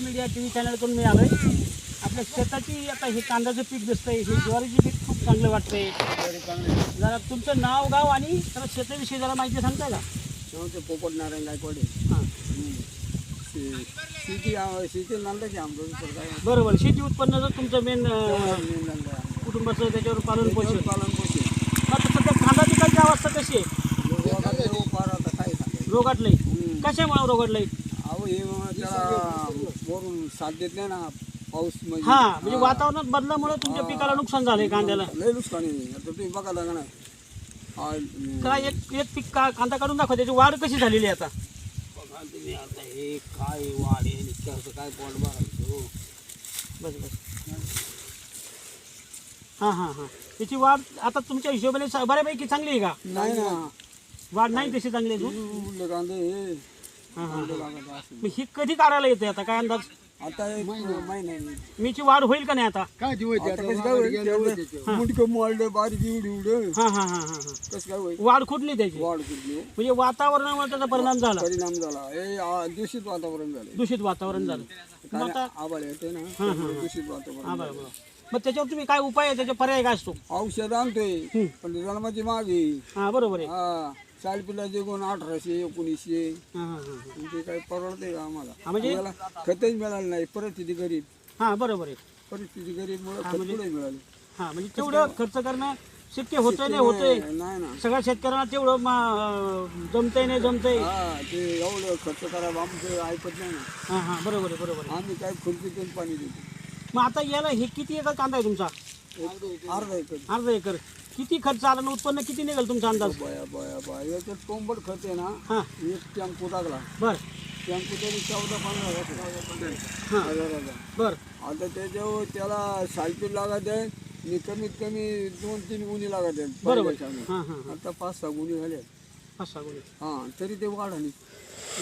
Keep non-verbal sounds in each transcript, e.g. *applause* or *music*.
Media T V चॅनलकडून मी आलोय आपल्या शेताची आता हे कांद्याचं पीक दिसतंय हे ज्वारीचे पीक खूप चांगलं वाटतंय. जरा तुमचं नाव गाव आणि जरा शेताविषयी जरा माहिती सांगताय का? नव्हते पोपट नारायण गायकवाडे हां. शेती शेती नंदाची आमचं बरोबर शेती उत्पन्नाचं तुमचं मेन आहे. कुटुंबाचं त्याच्यावर पालन पोषण. पालन पोषण. आता सध्या कांदा पिकाची अवस्था कशी आहे? रोगाटलंय. कशामुळे रोगाटलंय अहो हे त्याला वरून साथ देत नाही ना पाऊस म्हणजे हा म्हणजे वातावरणात बदलामुळे तुमच्या पिकाला नुकसान झालंय कांद्याला. लय नुकसान आहे. आता तुम्ही बघा लागणार. ना हा, काय एक एक पीक का कांदा काढून दाखवा त्याची वाढ कशी झालेली आहे आता? बघा तुम्ही आता हे काय वाढ आहे आणि कसं काय पोट हो. बस बस. हां हां हां. त्याची वाढ आता तुमच्या हिशोबाने स- बऱ्यापैकी चांगली आहे का? नाही ना. वाढ नाही तशी चांगली आहे अजून? उरले कांदे हे हां हां. मग ही कधी काढायला येते आता? काय अंदाज? आता एक महिना आहे. मीची वाढ होईल का नाही आता? आता कसं काय होईल? तेवढं मुंडकं मोडलं बारीक एवढी एवढं हां हां हां हां हां. कसं काय होईल? वाढ कुठली त्याची? वाढ कुठली हो? म्हणजे वातावरणामुळे त्याचा परिणाम झाला. परिणाम झाला. हे आ, दूषित वातावरण झालं दूषित वातावरण झालं. मग आता आबाळ येते ना त्यामुळे दूषित वातावरण बरं बरं मग त्याच्यावर तुम्ही काय उपाय आहे? त्याचे पर्याय काय असतो? औषध आणतोय. पण जन्माची मागे हां बरोबर आहे. हा. चाल पिलाचे गुण अठराशे एकोणीसशे. हां हां हां. ते काही परवडते का आम्हाला? म्हणजे- आम्हाला खतच मिळालं नाही. परिस्थिती गरीब. हां बरोबर आहे. परिस्थिती गरीब मुळे खत म्हणजे- मिळाले हां म्हणजे तेवढं खर्च करणं शक्य होतंय नाही होतंय. नाही ना. सगळ्या शेतकऱ्यांना तेवढं मा- जमतंय नाही जमतंय. हा ते एवढं खर्च करावं आमचं ऐकत नाही. ना हां हां बरोबर आहे बरोबर आहे. आम्ही काय फुलकीतून पाणी देतो. मग आता याला हे किती एकर कांदा आहे तुमचा? एक अर्धा एकर. अर्धा एकर. किती खर्च आला आणि उत्पन्न किती निघेल तुमचा अंदाज? बया बया बया. याच्यात कोंबड खत आहे ना हां. एक टॅम्पो टाकला बर. टॅम्पो तरी चौदा पंधरा हां. हजाराचा बर. आता त्याच्यावर त्याला सालपीट लागत आहे आणि कमीत कमी दोन तीन गुणी लागत आहेत बरोबर. पहिल्याच्या. हां हां हां. आता पाच सहा गुणी झाले पाच सहा गुणी. हा तरी ते वाढ आणि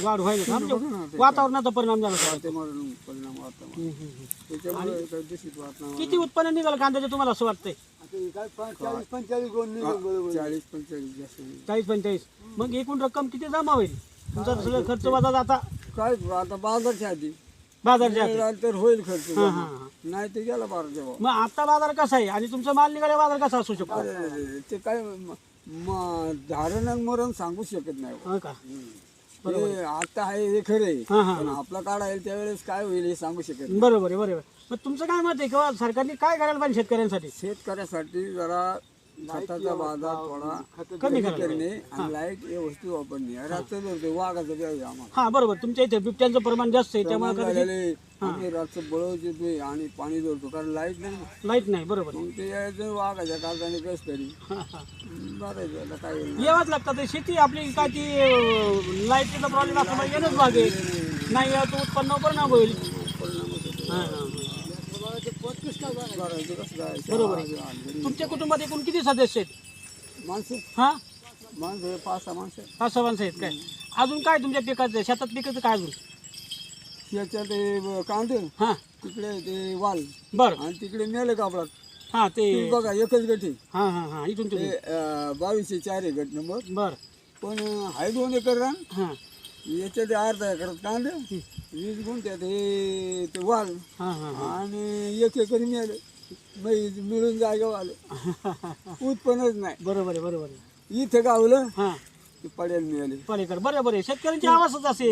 वाढ व्हायला का? बघा ना ते वातावरणाचा परिणाम झाला का? ते परिणाम वाटतं मला. हम्म, हम्म, हम्म. त्याच्यामुळे काही दूषित वाटणार किती उत्पन्न निघाल कांद्याचं तुम्हाला असं वाटतंय? चाळीस पंचेचाळीस चाळीस पंचेचाळीस जास्त नाही. चाळीस पंचेचाळीस मग एकूण रक्कम किती जमा होईल? तुमचा सगळं खर्च वजा जाता. काय आता बाजारच्या आधी. बाजारच्या आधी. तर होईल खर्च. हां हां हां. नाही ते गेला बारा जेव्हा मग आता बाजार कसा आहे? आणि तुमचा माल निघाला बाजार कसा असू शकतो? अरे, ते काय म- म- धारण आणि मरण सांगू शकत नाही. हा का? आता आहे हे खरे हां हां. पण आपला काळ आहे त्यावेळेस काय होईल हे सांगू शकत नाही. बरोबर आहे बरोबर आहे. मग तुमचं काय मत आहे किंवा सरकारने काय करायला पाहिजे शेतकऱ्यांसाठी? शेतकऱ्यासाठी जरा खताचा बाजार थोडा कमी कमी करायला करणे आणि लाइट हे वस्तू वापरणे. रातचं धरतो वाघाचं पाहिजे आम्हाला. हा बरोबर. तुमच्या इथे बिबट्यांचं प्रमाण जास्त आहे त्यामुळे प्रमाण कदाचित झालेले आम्ही रातचं बळव देतोय आणि पाणी धरतो कारण लाइट नाही. लाइट नाही बरोबर. मग ते यायचं वाघाच्या काळजाने कस तरी. हा, हा. आता काय होईल यावंच लागतं. ते शेती आपली काय ती लाईटीचा प्रॉब्लेम असल्यामुळे येणंच भाग आहे नाही यावं तर उत्पन्न परिणाम होईल हा, हा, हा. करायचं कसं काय बरोबर आहे. तुमच्या कुटुंबात एकूण किती सदस्य आहेत? माणसं हा? माणसं हे पाच सहा माणसं पाच सहा माणसं आहेत काय? अजून काय तुमच्या पिकाचं शेतात पिकाचं काय अजून? याच्यात ते कांदे. हा. तिकडे ते वाल. बर. आणि तिकडे मेले कापडात. हा ते तुम्ही बघा एकच गठी हा हा हा. इथून ते अं, बावीसशे चार आहे गट नंबर. बर. पण हाय दोन एकर रान. हा. याच्यात अर्धा एकर कांदे वीस गुंठ्यात हे ते वाल हा हा आणि एक एकर मिळाले. मिळून जागा आलं. *laughs* उत्पन्नच नाही. बरोबर आहे बरोबर आहे. इथं गावलं हा. ते पडेल मिळाले. पलीकडे. बरोबर आहे शेतकऱ्यांची आवाजच असे